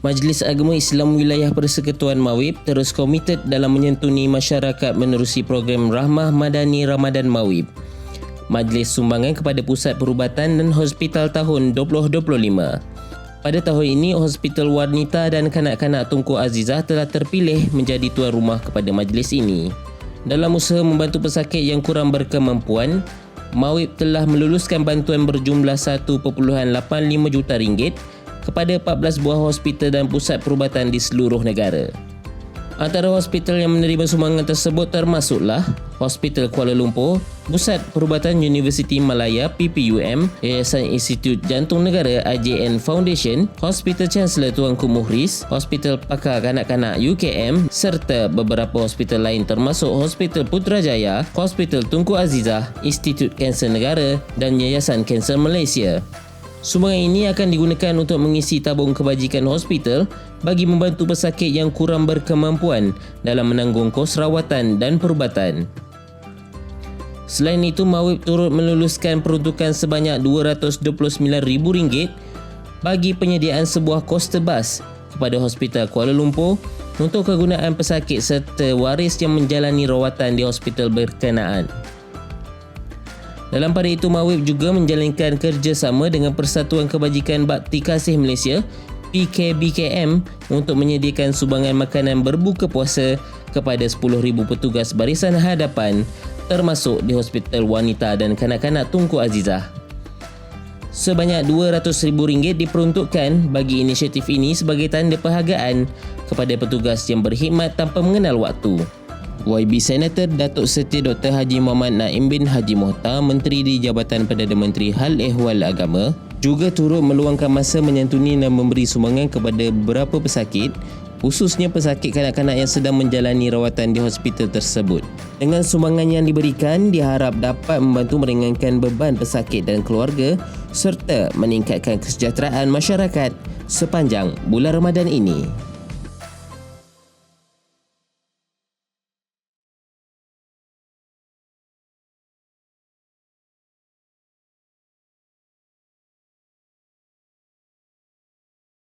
Majlis Agama Islam Wilayah Persekutuan Mawib terus komited dalam menyentuni masyarakat menerusi program Rahmah Madani Ramadan Mawib. Majlis sumbangan kepada Pusat Perubatan dan Hospital tahun 2025. Pada tahun ini, Hospital Wanita dan Kanak-Kanak Tunku Azizah telah terpilih menjadi tuan rumah kepada majlis ini. Dalam usaha membantu pesakit yang kurang berkemampuan, Mawib telah meluluskan bantuan berjumlah 1.85 juta ringgit kepada 14 buah hospital dan pusat perubatan di seluruh negara. Antara hospital yang menerima sumbangan tersebut termasuklah Hospital Kuala Lumpur, Pusat Perubatan Universiti Malaya PPUM, Yayasan Institut Jantung Negara IJN Foundation, Hospital Chancellor Tuanku Muhriz, Hospital Pakar Kanak-Kanak UKM serta beberapa hospital lain termasuk Hospital Putrajaya, Hospital Tunku Azizah, Institut Kanser Negara dan Yayasan Kanser Malaysia. Sumbangan ini akan digunakan untuk mengisi tabung kebajikan hospital bagi membantu pesakit yang kurang berkemampuan dalam menanggung kos rawatan dan perubatan. Selain itu, Mawib turut meluluskan peruntukan sebanyak RM229,000 bagi penyediaan sebuah coaster bus kepada Hospital Kuala Lumpur untuk kegunaan pesakit serta waris yang menjalani rawatan di hospital berkenaan. Dalam pada itu, Mawib juga menjalankan kerjasama dengan Persatuan Kebajikan Bakti Kasih Malaysia PKBKM untuk menyediakan sumbangan makanan berbuka puasa kepada 10,000 petugas barisan hadapan termasuk di Hospital Wanita dan Kanak-Kanak Tunku Azizah. Sebanyak RM200,000 diperuntukkan bagi inisiatif ini sebagai tanda perhargaan kepada petugas yang berkhidmat tanpa mengenal waktu. YB Senator Datuk Seti Dr. Haji Muhammad Naim bin Haji Mohtar, Menteri di Jabatan Perdana Menteri Hal Ehwal Agama, juga turut meluangkan masa menyantuni dan memberi sumbangan kepada beberapa pesakit khususnya pesakit kanak-kanak yang sedang menjalani rawatan di hospital tersebut. Dengan sumbangan yang diberikan, diharap dapat membantu meringankan beban pesakit dan keluarga serta meningkatkan kesejahteraan masyarakat sepanjang bulan Ramadan ini.